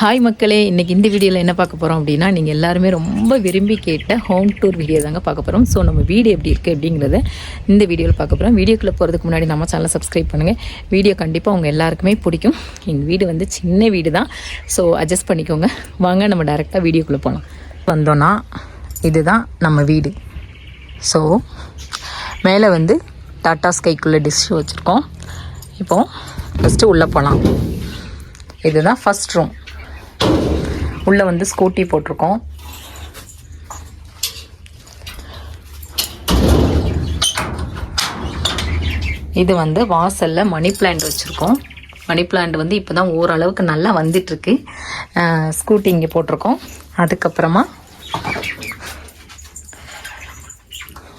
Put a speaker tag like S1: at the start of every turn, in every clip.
S1: Hi மக்களே இன்றைக்கி இந்த வீடியோவில் என்ன பார்க்க போகிறோம் அப்படின்னா நீங்கள் எல்லாருமே ரொம்ப விரும்பி கேட்ட ஹோம் டூர் வீடியோ தாங்க பார்க்க போகிறோம் ஸோ நம்ம வீடு எப்படி இருக்குது அப்படிங்கிறத இந்த வீடியோவில் பார்க்க போகிறோம் வீடியோக்குள்ளே போகிறதுக்கு முன்னாடி நம்ம சேனலை சப்ஸ்கிரைப் பண்ணுங்கள் வீடியோ கண்டிப்பாக உங்கள் எல்லாருக்குமே பிடிக்கும். எங்கள் வீடு வந்து சின்ன வீடு தான். ஸோ அட்ஜஸ்ட் பண்ணிக்கோங்க. வாங்க நம்ம டேரெக்டாக வீடியோக்குள்ளே போகலாம் வந்தோன்னா இதுதான் நம்ம வீடு. ஸோ மேலே வந்து டாட்டா ஸ்கைக்குள்ளே டிஷ் வச்சுருக்கோம். இப்போது ஃபஸ்ட்டு உள்ளே போகலாம் இதுதான் ஃபஸ்ட் ரூம் உள்ளே வந்து ஸ்கூட்டி போட்டிருக்கோம். இது வந்து வாசலில் மணி பிளான்ட் வச்சுருக்கோம். மணி பிளான்ட் வந்து இப்போ தான் ஓரளவுக்கு நல்லா வந்துட்டுருக்கு. ஸ்கூட்டி இங்கே போட்டிருக்கோம். அதுக்கப்புறமா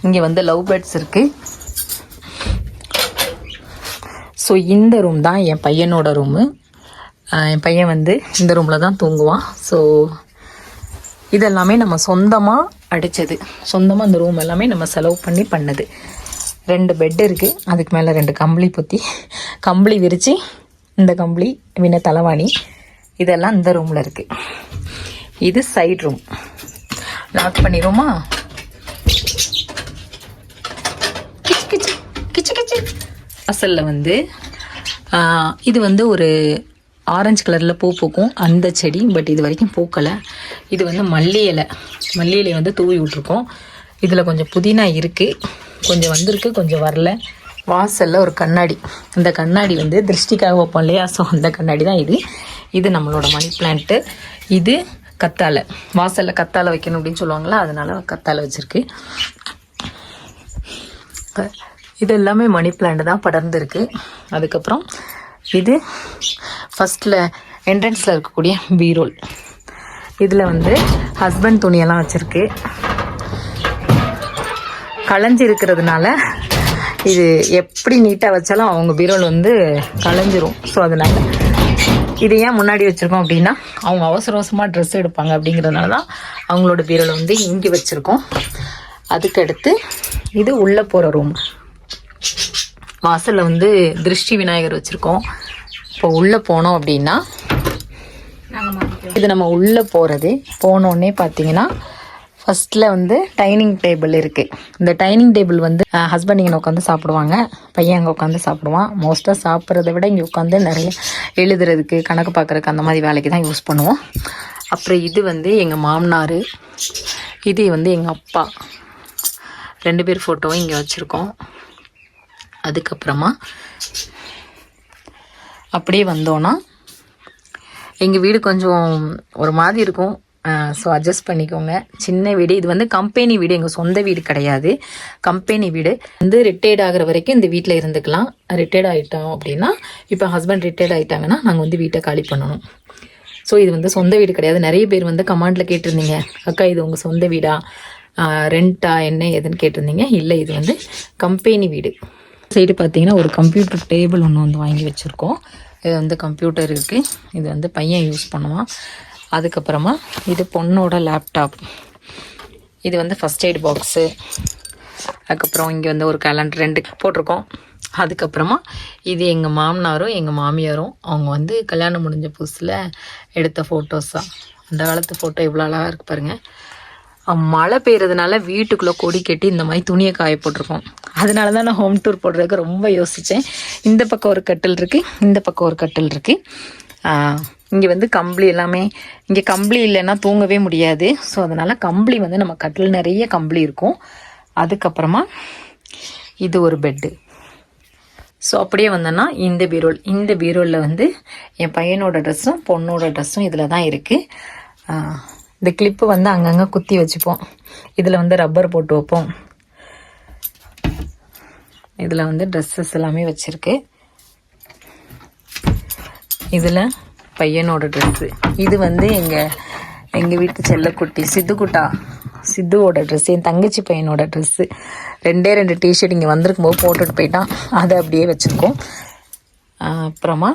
S1: இங்கே வந்து லவ் பேர்ட்ஸ் இருக்குது ஸோ இந்த ரூம் தான் என் பையனோட ரூமு என் பையன் வந்து இந்த ரூமில் தான் தூங்குவான். ஸோ இதெல்லாமே நம்ம சொந்தமாக அடித்தது சொந்தமாக அந்த ரூம் எல்லாமே நம்ம செலவு பண்ணி பண்ணது. ரெண்டு பெட் இருக்குது அதுக்கு மேலே ரெண்டு கம்பளி பொத்தி. கம்பளி விரித்து இந்த கம்பளி வின தலைவாணி. இதெல்லாம் இந்த ரூமில் இருக்குது இது சைட் ரூம் லாக் பண்ணிடுவோமா? கிச்சு கிச்சு கிச்சு கிச்சு. அசலில் வந்து இது வந்து ஒரு ஆரஞ்சு கலரில் பூ பூக்கும். அந்த செடி பட் இது வரைக்கும் பூக்கலை. இது வந்து மல்லி இலை. மல்லி இலையை வந்து தூவி விட்ருக்கோம் இதில் கொஞ்சம் புதினா இருக்குது கொஞ்சம் வந்திருக்கு கொஞ்சம் வரல. வாசலில் ஒரு கண்ணாடி. அந்த கண்ணாடி வந்து திருஷ்டிக்காக வைப்போம் இல்லையா? ஸோ அந்த கண்ணாடி தான் இது. இது நம்மளோட மணி பிளான்ட்டு இது கத்தாழை. வாசலில் கத்தாழை வைக்கணும் அப்படின்னு சொல்லுவாங்களா அதனால் கத்தாழை வச்சுருக்கு. இது எல்லாமே மணி பிளான்ட் தான் படர்ந்துருக்கு. அதுக்கப்புறம் இது ஃபஸ்ட்டில் என்ட்ரன்ஸில் இருக்கக்கூடிய பீரோல் இதில் வந்து ஹஸ்பண்ட் துணியெல்லாம் வச்சுருக்கு. களைஞ்சி இருக்கிறதுனால இது எப்படி நீட்டாக வச்சாலும் அவங்க பீரோல் வந்து களைஞ்சிரும். ஸோ அதனால் இது ஏன் முன்னாடி வச்சுருக்கோம் அப்படின்னா அவங்க அவசர அவசரமாக ட்ரெஸ் எடுப்பாங்க அப்படிங்கிறதுனால தான் அவங்களோட பீரோலை வந்து இங்கே வச்சுருக்கோம். அதுக்கடுத்து இது உள்ளே போகிற ரூம் வாசலில் வந்து திருஷ்டி விநாயகர் வச்சுருக்கோம். இப்போ உள்ளே போனோம் அப்படின்னா இது நம்ம உள்ளே போகிறது போனோடனே பார்த்தீங்கன்னா ஃபஸ்ட்டில் வந்து டைனிங் டேபிள் இருக்குது இந்த டைனிங் டேபிள் வந்து ஹஸ்பண்ட் இங்கே உட்காந்து சாப்பிடுவாங்க பையன் அங்கே உட்காந்து சாப்பிடுவான். மோஸ்ட்டாக சாப்பிட்றத விட இங்கே உட்காந்து நிறைய எழுதுறதுக்கு கணக்கு பார்க்குறதுக்கு அந்த மாதிரி வேலைக்கு தான் யூஸ் பண்ணுவோம். அப்புறம் இது வந்து எங்கள் மாமனார் இது வந்து எங்கள் அப்பா. ரெண்டு பேர் ஃபோட்டோவும் இங்கே வச்சுருக்கோம். அதுக்கப்புறமா அப்படியே வந்தோன்னா எங்கள் வீடு கொஞ்சம் ஒரு மாதிரி இருக்கும். ஸோ அட்ஜஸ்ட் பண்ணிக்கோங்க. சின்ன வீடு. இது வந்து கம்பெனி வீடு. எங்கள் சொந்த வீடு கிடையாது. கம்பெனி வீடு. வந்து ரிட்டையர்ட் ஆகிற வரைக்கும் இந்த வீட்டில் இருந்துக்கலாம். ரிட்டையர்ட் ஆகிட்டோம் அப்படின்னா இப்போ ஹஸ்பண்ட் ரிட்டையர்ட் ஆகிட்டாங்கன்னா நாங்கள் வந்து வீட்டை காலி பண்ணணும். ஸோ இது வந்து சொந்த வீடு கிடையாது. நிறைய பேர் வந்து கமாண்டில் கேட்டிருந்தீங்க. அக்கா இது உங்கள் சொந்த வீடா? ரெண்டா என்ன ஏதுன்னு கேட்டிருந்தீங்க. இல்லை இது வந்து கம்பெனி வீடு. சைடு பார்த்தீங்கன்னா ஒரு கம்ப்யூட்டர் டேபிள் ஒன்று வந்து வாங்கி வச்சுருக்கோம். இது வந்து கம்ப்யூட்டர் இருக்குது இது வந்து பையன் யூஸ் பண்ணுவான். அதுக்கப்புறமா இது பொண்ணோட லேப்டாப் இது வந்து ஃபஸ்ட் எய்ட் பாக்ஸு அதுக்கப்புறம் இங்கே வந்து ஒரு கேலண்டர் ரெண்டு போட்டிருக்கோம். அதுக்கப்புறமா இது எங்கள் மாமனாரும் எங்கள் மாமியாரும் அவங்க வந்து கல்யாணம் முடிஞ்ச புதுசில் எடுத்த ஃபோட்டோஸ் தான் அந்த காலத்து ஃபோட்டோ இவ்வளோ அழகாக இருக்கு பாருங்கள் மழை பெய்யறதுனால வீட்டுக்குள்ளே கொடி கட்டி இந்த மாதிரி துணியை காய போட்டிருக்கோம். அதனால தான் நான் ஹோம் டூர் போடுறதுக்கு ரொம்ப யோசித்தேன் இந்த பக்கம் ஒரு கட்டில் இருக்குது இந்த பக்கம் ஒரு கட்டில் இருக்குது இங்கே வந்து கம்பளி எல்லாமே இங்கே கம்பளி இல்லைன்னா தூங்கவே முடியாது. ஸோ அதனால் கம்பளி வந்து நம்ம கட்டில் நிறைய கம்பளி இருக்கும். அதுக்கப்புறமா இது ஒரு பெட்டு ஸோ அப்படியே வந்தோன்னா இந்த பீரோல் இந்த பீரோலில் வந்து என் பையனோட ட்ரெஸ்ஸும் பொண்ணோட ட்ரெஸ்ஸும் இதில் தான் இருக்குது இந்த கிளிப்பு வந்து அங்கங்கே குத்தி வச்சுப்போம். இதில் வந்து ரப்பர் போட்டு வைப்போம். இதில் வந்து ட்ரெஸ்ஸஸ் எல்லாமே வச்சுருக்கு. இதில் பையனோட ட்ரெஸ்ஸு இது வந்து எங்கள் எங்கள் வீட்டு செல்லக்குட்டி சித்துக்குட்டா சித்துவோட ட்ரெஸ் என் தங்கச்சி பையனோட ட்ரெஸ்ஸு ரெண்டே ரெண்டு டிஷர்ட் இங்கே வந்திருக்கும்போது போட்டுட்டு போயிட்டான். அதை அப்படியே வச்சுருக்கோம். அப்புறமா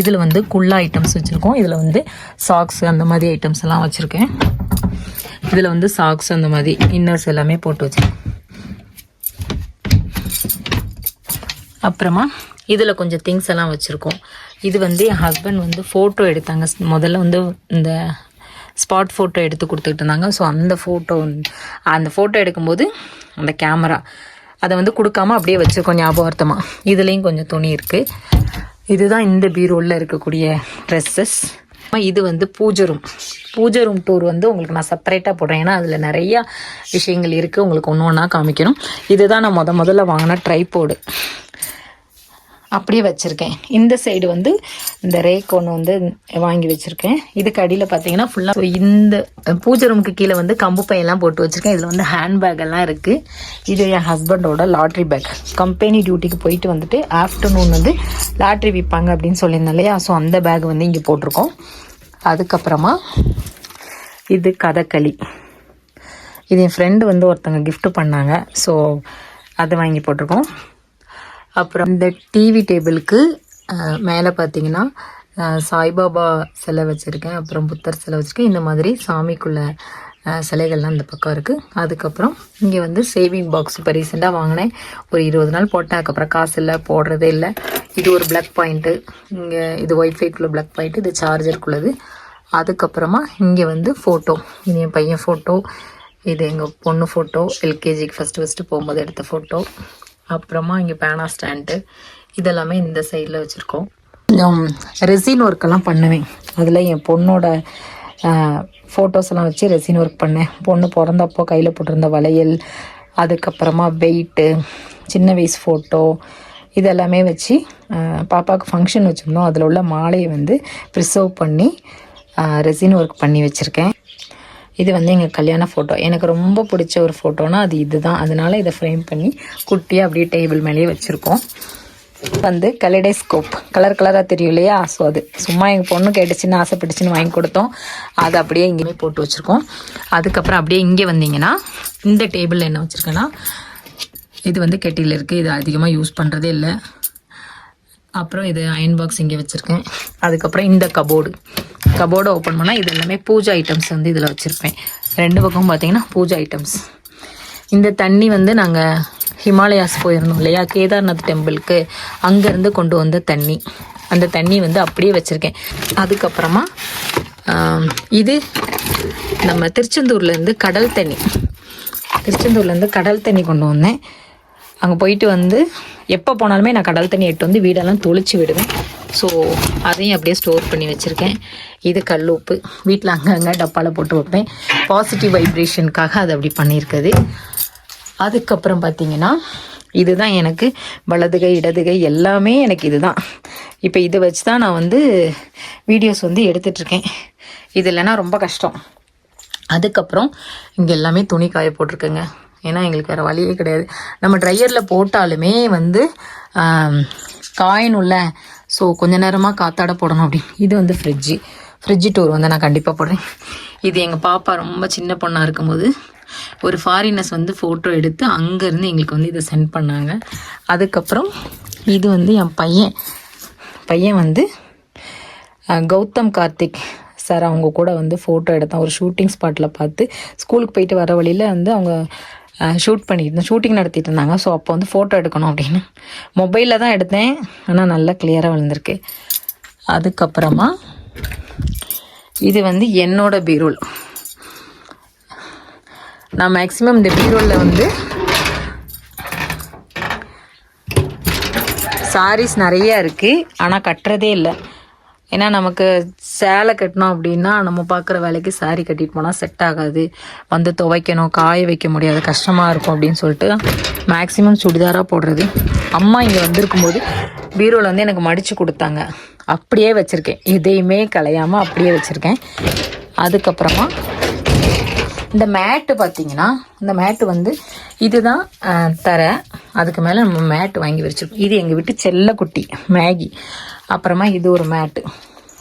S1: இதில் வந்து குள்ளா ஐட்டம்ஸ் வச்சுருக்கோம். இதில் வந்து சாக்ஸ் அந்த மாதிரி ஐட்டம்ஸ் எல்லாம் வச்சுருக்கேன். இதில் வந்து சாக்ஸ் அந்த மாதிரி இன்னர்ஸ் எல்லாமே போட்டு வச்சுருக்கேன் அப்புறமா இதில் கொஞ்சம் திங்ஸ் எல்லாம் வச்சுருக்கோம். இது வந்து என் ஹஸ்பண்ட் வந்து ஃபோட்டோ எடுத்தாங்க. முதல்ல வந்து இந்த ஸ்பாட் ஃபோட்டோ எடுத்து கொடுத்துக்கிட்டு இருந்தாங்க. ஸோ அந்த ஃபோட்டோ அந்த ஃபோட்டோ எடுக்கும்போது அந்த கேமரா அதை வந்து கொடுக்காம அப்படியே வச்சுருக்கோம் ஞாபகார்த்தமாக இதுலேயும் கொஞ்சம் துணி இருக்குது இதுதான் இந்த பீரோவில் இருக்கக்கூடிய ட்ரெஸ்ஸஸ் இது வந்து பூஜை ரூம் பூஜை ரூம் டூர் வந்து உங்களுக்கு நான் செப்பரேட்டாக போடுறேன். ஏன்னா அதில் நிறையா விஷயங்கள் இருக்குது உங்களுக்கு ஒன்று ஒன்றா காமிக்கணும். இதுதான் நான் முத முதல்ல வாங்கின ட்ரைபோர்டு அப்படியே வச்சுருக்கேன். இந்த சைடு வந்து இந்த ரேக் ஒன்று வந்து வாங்கி வச்சுருக்கேன். இதுக்கு அடியில் பார்த்தீங்கன்னா ஃபுல்லாக இந்த பூஜை ரூமுக்கு கீழே வந்து கம்பு பையெல்லாம் போட்டு வச்சுருக்கேன். இதில் வந்து ஹேண்ட்பேக் எல்லாம் இருக்குது இது என் ஹஸ்பண்டோட லாட்ரி பேக் கம்பெனி டியூட்டிக்கு போயிட்டு வந்துட்டு ஆஃப்டர்நூன் வந்து லாட்ரி விற்பாங்க அப்படின்னு சொல்லியிருந்தேன் இல்லையா? ஸோ அந்த பேக் வந்து இங்கே போட்டிருக்கோம். அதுக்கப்புறமா இது கதகளி. இது என் ஃப்ரெண்டு வந்து ஒருத்தங்க கிஃப்ட் பண்ணாங்க. ஸோ அதை வாங்கி போட்டிருக்கோம். அப்புறம் இந்த டிவி டேபிளுக்கு மேலே பார்த்தீங்கன்னா சாய்பாபா சிலை வச்சுருக்கேன். அப்புறம் புத்தர் சிலை வச்சுருக்கேன். இந்த மாதிரி சாமிக்குள்ள சிலைகள்லாம் இந்த பக்கம் இருக்குது அதுக்கப்புறம் இங்கே வந்து சேவிங் பாக்ஸ் இப்போ ரீசெண்டாக வாங்கினேன். ஒரு இருபது நாள் போட்டேன். அதுக்கப்புறம் காசு இல்லை போடுறதே இல்லை. இது ஒரு பிளக் பாயிண்ட்டு இங்கே இது ஒய்ஃபைக்குள்ள பிளக் பாயிண்ட்டு இது சார்ஜருக்குள்ளது அதுக்கப்புறமா இங்கே வந்து ஃபோட்டோ இது என் பையன் ஃபோட்டோ இது எங்கள் பொண்ணு ஃபோட்டோ எல்கேஜிக்கு ஃபஸ்ட்டு ஃபஸ்ட்டு போகும்போது எடுத்த ஃபோட்டோ அப்புறமா இங்கே பேனா ஸ்டாண்டு. இதெல்லாமே இந்த சைடில் வச்சுருக்கோம். ரெசின் ஒர்க்கெல்லாம் பண்ணுவேன். அதில் என் பொண்ணோட ஃபோட்டோஸ் எல்லாம் வச்சு ரெசின் ஒர்க் பண்ணேன். பொண்ணு பிறந்தப்போ கையில் போட்டிருந்த வளையல் அதுக்கப்புறமா வெயிட்டு சின்ன வயசு ஃபோட்டோ இதெல்லாமே வச்சு பாப்பாவுக்கு ஃபங்க்ஷன் வச்சுருந்தோம். அதில் உள்ள மாலையை வந்து ப்ரிசர்வ் பண்ணி ரெசின் ஒர்க் பண்ணி வச்சுருக்கேன். இது வந்து எங்கள் கல்யாண ஃபோட்டோ எனக்கு ரொம்ப பிடிச்ச ஒரு ஃபோட்டோனா அது இதுதான். அதனால இதை ஃப்ரேம் பண்ணி குட்டியாக அப்படியே டேபிள் மேலேயே வச்சுருக்கோம். வந்து கலடைஸ்கோப் கலர் கலராக தெரியும் இல்லையா? ஸோ அது சும்மா எங்கள் பொண்ணு கேட்டுச்சுன்னு ஆசைப்பட்டுச்சுன்னு வாங்கி கொடுத்தோம். அதை அப்படியே இங்கேயுமே போட்டு வச்சுருக்கோம். அதுக்கப்புறம் அப்படியே இங்கே வந்தீங்கன்னா இந்த டேபிளில் என்ன வச்சுருக்கேன்னா இது வந்து கெட்டியில் இருக்குது இது அதிகமாக யூஸ் பண்ணுறதே இல்லை. அப்புறம் இது அயன் பாக்ஸ் இங்கே வச்சுருக்கேன். அதுக்கப்புறம் இந்த கபோர்டு கபோர்டை ஓப்பன் பண்ணால் இது எல்லாமே பூஜை ஐட்டம்ஸ் வந்து இதில் வச்சுருப்பேன். ரெண்டு பக்கம் பார்த்தீங்கன்னா பூஜை ஐட்டம்ஸ் இந்த தண்ணி வந்து நாங்கள் ஹிமாலயாஸ் போயிருந்தோம் இல்லையா? கேதார்நாத் டெம்பிளுக்கு அங்கேருந்து கொண்டு வந்த தண்ணி. அந்த தண்ணி வந்து அப்படியே வச்சுருக்கேன். அதுக்கப்புறமா இது நம்ம திருச்செந்தூர்லேருந்து கடல் தண்ணி. திருச்செந்தூர்லேருந்து கடல் தண்ணி கொண்டு வந்தேன். அங்கே போயிட்டு வந்து எப்போ போனாலுமே நான் கடல் தண்ணி எடுத்து வந்து வீடெல்லாம் தொளிச்சு விடுவேன். ஸோ அதையும் அப்படியே ஸ்டோர் பண்ணி வச்சுருக்கேன். இது கல் உப்பு வீட்டில் அங்கங்கே டப்பாவில் போட்டு வைப்பேன். பாசிட்டிவ் வைப்ரேஷனுக்காக அது அப்படி பண்ணியிருக்குது. அதுக்கப்புறம் பார்த்தீங்கன்னா இதுதான் எனக்கு வலதுகை இடதுகை எல்லாமே எனக்கு இதுதான். இப்போ இதை வச்சு தான் நான் வந்து வீடியோஸ் வந்து எடுத்துட்ருக்கேன் இது இல்லைன்னா ரொம்ப கஷ்டம். அதுக்கப்புறம் இங்கே எல்லாமே துணி காய போட்டிருக்கேங்க. ஏன்னா எங்களுக்கு வேறு வழியே கிடையாது. நம்ம ட்ரையரில் போட்டாலுமே வந்து காயின் காயணும்ல. ஸோ கொஞ்ச நேரமாக காத்தாட போடணும் அப்படின்னு இது வந்து ஃப்ரிட்ஜு ஃப்ரிட்ஜு டூர் வந்து நான் கண்டிப்பாக போடுறேன். இது எங்கள் பாப்பா ரொம்ப சின்ன பொண்ணாக இருக்கும்போது ஒரு ஃபாரினர்ஸ் வந்து ஃபோட்டோ எடுத்து அங்கேருந்து எங்களுக்கு வந்து இதை சென்ட் பண்ணாங்க. அதுக்கப்புறம் இது வந்து என் பையன். பையன் வந்து கௌதம் கார்த்திக் சார் அவங்க கூட வந்து ஃபோட்டோ எடுத்தான். ஒரு ஷூட்டிங் ஸ்பாட்டில் பார்த்து ஸ்கூலுக்கு போயிட்டு வர வழியில் வந்து அவங்க ஷூட் பண்ணிட்டு ஷூட்டிங் நடத்திட்டு இருந்தாங்க. ஸோ அப்போ வந்து ஃபோட்டோ எடுக்கணும் அப்படின்னு. மொபைலில் தான் எடுத்தேன். ஆனால் நல்லா கிளியராக விழுந்திருக்கு. அதுக்கப்புறமா இது வந்து என்னோட பீரோல் நான் மேக்ஸிமம் இந்த பீரோலில் வந்து சாரீஸ் நிறையா இருக்குது ஆனால் கட்டுறதே இல்லை. ஏன்னா நமக்கு சேலை கட்டினோம் அப்படின்னா நம்ம பார்க்குற வேலைக்கு சாரி கட்டிட்டு போனால் செட் ஆகாது. வந்து துவைக்கணும் காய வைக்க முடியாது கஷ்டமாக இருக்கும் அப்படின்னு சொல்லிட்டு மேக்ஸிமம் சுடிதாராக போடுறது. அம்மா இங்கே வந்திருக்கும்போது பீரோவில் வந்து எனக்கு மடித்து கொடுத்தாங்க. அப்படியே வச்சுருக்கேன். எதையுமே கலையாமல் அப்படியே வச்சுருக்கேன். அதுக்கப்புறமா இந்த மேட்டு பார்த்தீங்கன்னா இந்த மேட்டு வந்து இதுதான் தர. அதுக்கு மேலே நம்ம மேட்டு வாங்கி வச்சிருக்கோம். இது எங்கள் வீட்டு செல்லக்குட்டி மேகி. அப்புறமா இது ஒரு மேட்டு.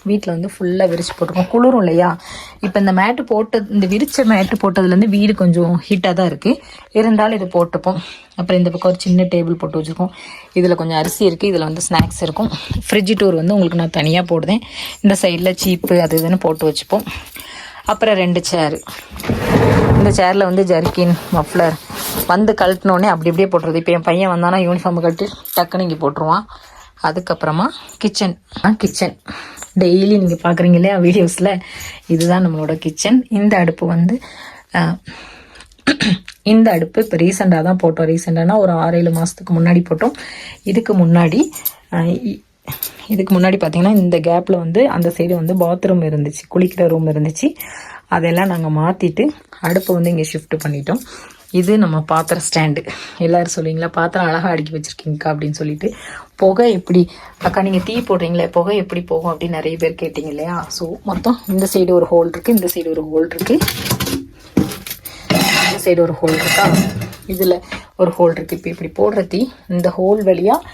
S1: வீட்டில் வந்து ஃபுல்லாக விரிச்சு போட்டிருக்கோம். குளிரும் இல்லையா? இப்போ இந்த மேட்டு போட்டது இந்த விரிச்ச மேட்டு போட்டதுலேருந்து வீடு கொஞ்சம் ஹீட்டாக தான் இருக்குது இருந்தாலும் இது போட்டுப்போம். அப்புறம் இந்த பக்கம் ஒரு சின்ன டேபிள் போட்டு வச்சுருக்கோம். இதில் கொஞ்சம் அரிசி இருக்குது இதில் வந்து ஸ்நாக்ஸ் இருக்கும். ஃப்ரிட்ஜ் டூர் வந்து உங்களுக்கு நான் தனியாக போடுதேன் இந்த சைடில் சீப்பு அது இதுன்னு போட்டு வச்சுப்போம். அப்புறம் ரெண்டு சேரு இந்த சேரில் வந்து ஜர்க்கின் மஃப்ளர் வந்து கழட்டினோடனே அப்படி அப்படியே போட்டுருது இப்போ என் பையன் வந்தானா யூனிஃபார்ம் கழட்டி டக்குன்னு இங்கே போட்டுருவான். அதுக்கப்புறமா கிச்சன் கிச்சன் டெய்லி நீங்கள் பார்க்குறீங்க இல்லையா வீடியோஸில் இதுதான் நம்மளோட கிச்சன் இந்த அடுப்பு வந்து இந்த அடுப்பு இப்போ ரீசெண்டாக தான் போட்டோம். ரீசெண்டானா ஒரு ஆறு ஏழு மாதத்துக்கு முன்னாடி போட்டோம். இதுக்கு முன்னாடி இதுக்கு முன்னாடி பார்த்தீங்கன்னா இந்த கேப்பில் வந்து அந்த சைடு வந்து பாத்ரூம் இருந்துச்சு. குளிக்கிற ரூம் இருந்துச்சு. அதெல்லாம் நாங்கள் மாற்றிட்டு அடுப்பை வந்து இங்கே ஷிஃப்ட் பண்ணிட்டோம். இது நம்ம பாத்திரம் ஸ்டாண்டு எல்லாரும் சொல்லுவீங்களா பாத்திரம் அழகாக அடுக்கி வச்சுருக்கீங்கக்கா அப்படின்னு சொல்லிட்டு. புகை எப்படி? அக்கா நீங்கள் டீ போடுறீங்களே புகை எப்படி போகும் அப்படின்னு நிறைய பேர் கேட்டிங்க இல்லையா? ஸோ மொத்தம் இந்த சைடு ஒரு ஹோல் இருக்குது இந்த சைடு ஒரு ஹோல் இருக்குது இந்த சைடு ஒரு ஹோல் இருக்கா? இதில் ஒரு ஹோல் இருக்குது இப்போ இப்படி போடுற தீ இந்த ஹோல் வழியாக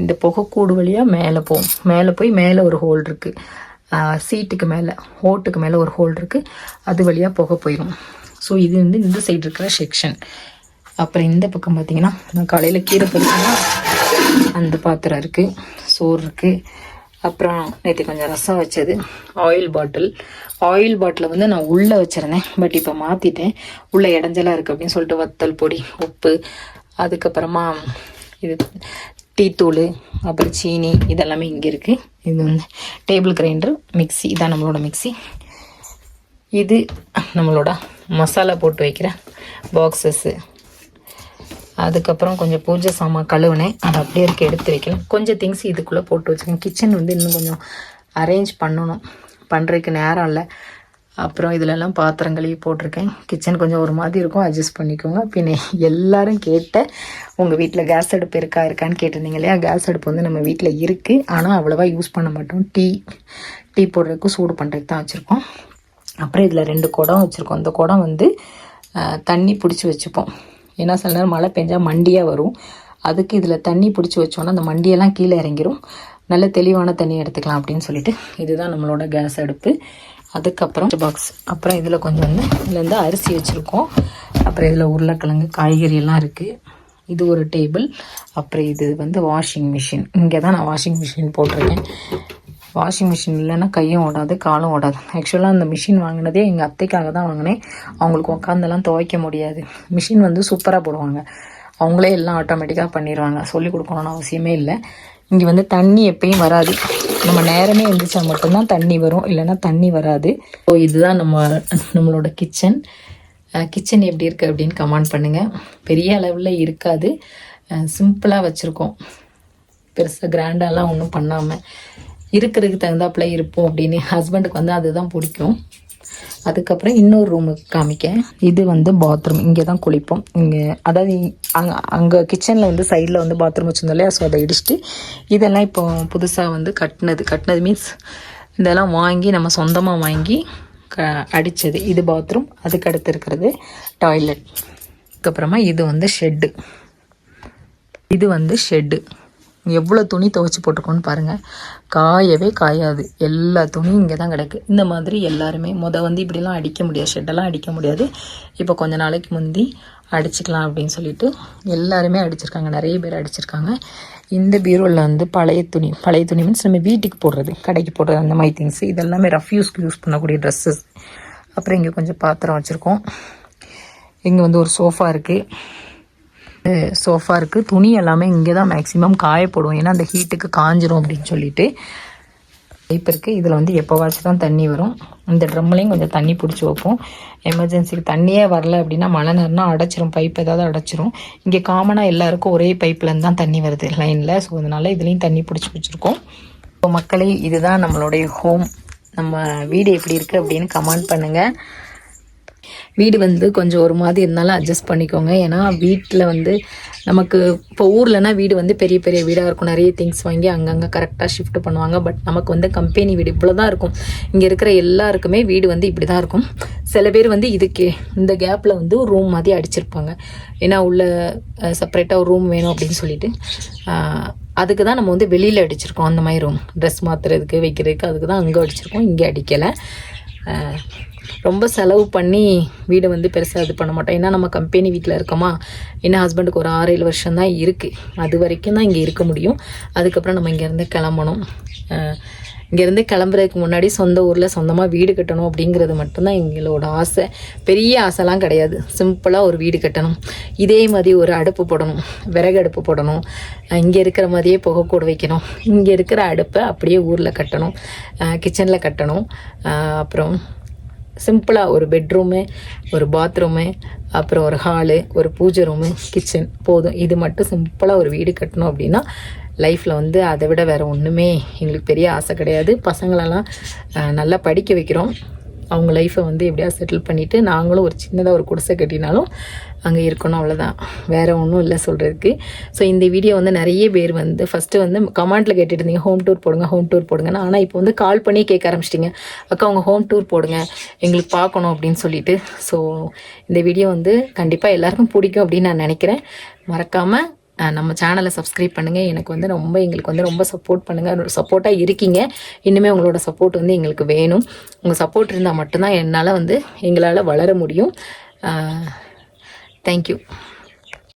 S1: இந்த புகைக்கூடு வழியாக மேலே போகும். மேலே போய் மேலே ஒரு ஹோல் இருக்குது சீட்டுக்கு மேலே ஹோட்டுக்கு மேலே ஒரு ஹோல் இருக்குது அது வழியாக புகை போயிடும் ஸோ இது வந்து இந்த சைடு இருக்கிற செக்ஷன் அப்புறம் இந்த பக்கம் பார்த்தீங்கன்னா நான் காலையில் கீரை பறிச்சேன்னா அந்த பாத்திரம் இருக்குது சோறு இருக்குது அப்புறம் நேற்று கொஞ்சம் ரசம் வச்சது ஆயில் பாட்டில் ஆயில் பாட்டிலை வந்து நான் உள்ளே வச்சுருந்தேன். பட் இப்போ மாற்றிட்டேன் உள்ளே இடைஞ்சலாக இருக்குது அப்படின்னு சொல்லிட்டு வத்தல் பொடி உப்பு அதுக்கப்புறமா இது டீத்தூள் அப்புறம் சீனி இதெல்லாமே இங்கே இருக்குது இது வந்து டேபிள் கிரைண்டர் மிக்ஸி இதான் நம்மளோட மிக்ஸி. இது நம்மளோட மசாலா போட்டு வைக்கிற பாக்ஸஸ்ஸு அதுக்கப்புறம் கொஞ்சம் பூஜை சாமான் கழுவுனேன். அதை அப்படியே இருக்க எடுத்து வைக்கலாம் கொஞ்சம் திங்ஸ் இதுக்குள்ளே போட்டு வச்சுக்கேன் கிச்சன் வந்து இன்னும் கொஞ்சம் அரேஞ்ச் பண்ணணும். பண்ணுறதுக்கு நேரம் இல்லை. அப்புறம் இதிலெல்லாம் பாத்திரம் கழுவி போட்டிருக்கேன். கிச்சன் கொஞ்சம் ஒரு மாதிரி இருக்கும். அட்ஜஸ்ட் பண்ணிக்கோங்க. பின்ன எல்லாரும் கேட்ட உங்கள் வீட்டில் கேஸ் அடுப்பு இருக்கா இருக்கான்னு கேட்டிருந்தீங்க இல்லையா? கேஸ் அடுப்பு வந்து நம்ம வீட்டில் இருக்குது ஆனால் அவ்வளோவா யூஸ் பண்ண மாட்டோம். டீ டீ போடுறதுக்கும் சூடு பண்ணுறதுக்கு தான் வச்சுருக்கோம். அப்புறம் இதில் ரெண்டு குடம் வச்சுருக்கோம். அந்த குடம் வந்து தண்ணி பிடிச்சி வச்சுப்போம். ஏன்னா சில நேரம் மழை பெஞ்சால் மண்டியாக வரும். அதுக்கு இதில் தண்ணி பிடிச்சி வச்சோன்னா அந்த மண்டியெல்லாம் கீழே இறங்கிரும். நல்ல தெளிவான தண்ணி எடுத்துக்கலாம் அப்படின்னு சொல்லிட்டு இதுதான் நம்மளோட கேஸ் அடுப்பு. அதுக்கப்புறம் பாக்ஸ் அப்புறம் இதில் கொஞ்சம் வந்து இதில் வந்து அரிசி வச்சுருக்கோம். அப்புறம் இதில் உருளைக்கிழங்கு காய்கறியெல்லாம் இருக்குது இது ஒரு டேபிள் அப்புறம் இது வந்து வாஷிங் மிஷின் இங்கே தான் நான் வாஷிங் மிஷின் போட்டிருக்கேன். வாஷிங் மிஷின் இல்லைன்னா கையும் ஓடாது காலும் ஓடாது. ஆக்சுவலாக அந்த மிஷின் வாங்கினதே எங்கள் அத்தைக்காக தான் வாங்கினேன். அவங்களுக்கு உட்காந்துலாம் துவைக்க முடியாது. மிஷின் வந்து சூப்பராக போடுவாங்க. அவங்களே எல்லாம் ஆட்டோமேட்டிக்காக பண்ணிடுவாங்க சொல்லிக் கொடுக்கணும்னு அவசியமே இல்லை. இங்கே வந்து தண்ணி எப்பயும் வராது. நம்ம நேரமே எழுந்திரிச்சா மட்டும்தான் தண்ணி வரும். இல்லைன்னா தண்ணி வராது. ஸோ இதுதான் நம்ம நம்மளோட கிச்சன் கிச்சன் எப்படி இருக்குது அப்படின்னு கமெண்ட் பண்ணுங்கள் பெரிய அளவில் இருக்காது. சிம்பிளாக வச்சுருக்கோம். பெருசாக கிராண்டாலாம் ஒன்றும் பண்ணாமல் இருக்கிறதுக்கு தகுந்தாப்புல இருப்போம் அப்படின்னு ஹஸ்பண்டுக்கு வந்து அதுதான் பிடிக்கும். அதுக்கப்புறம் இன்னொரு ரூமுக்கு காமிக்க இது வந்து பாத்ரூம் இங்கே தான் குளிப்போம். இங்கே அதாவது அங்கே அங்கே கிச்சனில் வந்து சைடில் வந்து பாத்ரூம் வச்சுருந்தோம் இல்லையா? ஸோ அதை இடிச்சிட்டு இதெல்லாம் இப்போ புதுசாக வந்து கட்டினது. கட்டினது மீன்ஸ் இதெல்லாம் வாங்கி நம்ம சொந்தமாக வாங்கி க அடித்தது இது பாத்ரூம் அதுக்கடுத்து இருக்கிறது டாய்லெட் அதுக்கப்புறமா இது வந்து ஷெட்டு இது வந்து ஷெட்டு எவ்வளோ துணி துவைச்சி போட்டிருக்கோன்னு பாருங்கள் காயவே காயாது. எல்லா துணியும் இங்கே தான் கிடக்கு. இந்த மாதிரி எல்லாருமே முத வந்து இப்படிலாம் அடிக்க முடியாது. ஷெட்டெல்லாம் அடிக்க முடியாது. இப்போ கொஞ்ச நாளைக்கு முந்தி அடிச்சுக்கலாம் அப்படின்னு சொல்லிட்டு எல்லாருமே அடிச்சிருக்காங்க. நிறைய பேர் அடிச்சிருக்காங்க. இந்த பீரோவில் வந்து பழைய துணி பழைய துணி மீன்ஸ் நம்ம வீட்டுக்கு போடுறது கடைக்கு போடுறது அந்த மாதிரி திங்ஸ் இதெல்லாமே ரஃப் யூஸ்க்கு யூஸ் பண்ணக்கூடிய ட்ரெஸ்ஸஸ் அப்புறம் இங்கே கொஞ்சம் பாத்திரம் வச்சுருக்கோம். இங்கே வந்து ஒரு சோஃபா இருக்குது சோஃபா இருக்குது துணி எல்லாமே இங்கே தான் மேக்ஸிமம் காயப்படும் ஏன்னா அந்த ஹீட்டுக்கு காஞ்சிரும் அப்படின்னு சொல்லிட்டு. பைப் இருக்குது இதில் வந்து எப்போவாச்சும் தான் தண்ணி வரும். இந்த ட்ரம்லையும் கொஞ்சம் தண்ணி பிடிச்சி வைப்போம். எமர்ஜென்சிக்கு தண்ணியே வரல அப்படின்னா மழை நேரம்னா அடைச்சிரும். பைப் ஏதாவது அடைச்சிரும். இங்கே காமனாக எல்லாருக்கும் ஒரே பைப்லேருந்து தான் தண்ணி வருது லைனில் ஸோ அதனால் இதுலேயும் தண்ணி பிடிச்சி வச்சுருக்கோம். இப்போ மக்களே இதுதான் நம்மளுடைய ஹோம் நம்ம வீடு எப்படி இருக்குது அப்படின்னு கமெண்ட் பண்ணுங்கள் வீடு வந்து கொஞ்சம் ஒரு மாதிரி இருந்தாலும் அட்ஜஸ்ட் பண்ணிக்கோங்க. ஏன்னா வீட்டில் வந்து நமக்கு இப்போ ஊர்லனா வீடு வந்து பெரிய பெரிய வீடாக இருக்கும். நிறைய திங்ஸ் வாங்கி அங்கங்கே கரெக்டாக ஷிஃப்ட் பண்ணுவாங்க. பட் நமக்கு வந்து கம்பெனி வீடு இவ்வளோ தான் இருக்கும். இங்கே இருக்கிற எல்லாருக்குமே வீடு வந்து இப்படி தான் இருக்கும். சில பேர் வந்து இதுக்கு இந்த கேப்பில் வந்து ஒரு ரூம் மாதிரி அடிச்சிருப்பாங்க. ஏன்னா உள்ள செப்பரேட்டாக ஒரு ரூம் வேணும் அப்படின்னு சொல்லிட்டு. அதுக்கு தான் நம்ம வந்து வெளியில் அடிச்சிருக்கோம். அந்த மாதிரி ரூம் ட்ரெஸ் மாற்றுறதுக்கு வைக்கிறதுக்கு அதுக்கு தான் அங்கே அடிச்சிருக்கோம். இங்கே அடிக்கலை. ரொம்ப செலவு பண்ணி வீடை வந்து பெருசாக இது பண்ண மாட்டோம். ஏன்னா நம்ம கம்பெனி வீட்டில் இருக்கோமா என்ன ஹஸ்பண்டுக்கு ஒரு ஆறு ஏழு வருஷம் தான் இருக்குது அது வரைக்கும் தான் இங்கே இருக்க முடியும். அதுக்கப்புறம் நம்ம இங்கேருந்து கிளம்பணும். இங்கேருந்து கிளம்புறதுக்கு முன்னாடி சொந்த ஊரில் சொந்தமாக வீடு கட்டணும் அப்படிங்கிறது மட்டும்தான் எங்களோட ஆசை. பெரிய ஆசைலாம் கிடையாது. சிம்பிளாக ஒரு வீடு கட்டணும். இதே மாதிரி ஒரு அடுப்பு போடணும். விறகு அடுப்பு போடணும். இங்கே இருக்கிற மாதிரியே புகை கூட வைக்கணும். இங்கே இருக்கிற அடுப்பை அப்படியே ஊரில் கட்டணும். கிச்சனில் கட்டணும். அப்புறம் சிம்பிளாக ஒரு பெட்ரூமு ஒரு பாத்ரூமு அப்புறம் ஒரு ஹாலு ஒரு பூஜை ரூமு கிச்சன். போதும். இது மட்டும் சிம்பிளாக ஒரு வீடு கட்டணும் அப்படின்னா லைஃப்பில் வந்து அதை விட வேறு ஒன்றுமே எங்களுக்கு பெரிய ஆசை கிடையாது. பசங்களெல்லாம் நல்லா படிக்க வைக்கிறோம். அவங்க லைஃப்பை வந்து எப்படியா செட்டில் பண்ணிவிட்டு நாங்களும் ஒரு சின்னதாக ஒரு குடிசை கட்டினாலும் அங்கே இருக்கணும் அவ்வளோதான் வேறு ஒன்றும் இல்லை சொல்கிறதுக்கு ஸோ இந்த வீடியோ வந்து நிறைய பேர் வந்து ஃபஸ்ட்டு வந்து கமெண்ட்டில் கேட்டுட்டு இருந்தீங்க ஹோம் டூர் போடுங்க ஹோம் டூர் போடுங்கன்னு. ஆனால் இப்போ வந்து கால் பண்ணி கேட்க ஆரம்பிச்சிட்டிங்க. அக்கா அவங்க ஹோம் டூர் போடுங்க. எங்களுக்கு பார்க்கணும் அப்படின்னு சொல்லிட்டு. ஸோ இந்த வீடியோ வந்து கண்டிப்பாக எல்லாருக்கும் பிடிக்கும் அப்படின்னு நான் நினைக்கிறேன். மறக்காமல் நம்ம சேனலை சப்ஸ்கிரைப் பண்ணுங்கள் எனக்கு வந்து ரொம்ப எங்களுக்கு வந்து ரொம்ப சப்போர்ட் பண்ணுங்கள் சப்போர்ட்டாக இருக்கீங்க. இன்னுமே உங்களோட சப்போர்ட் வந்து எங்களுக்கு வேணும். உங்கள் சப்போர்ட் இருந்தால் மட்டும்தான் என்னால் வந்து எங்களால் வளர முடியும். Thank you.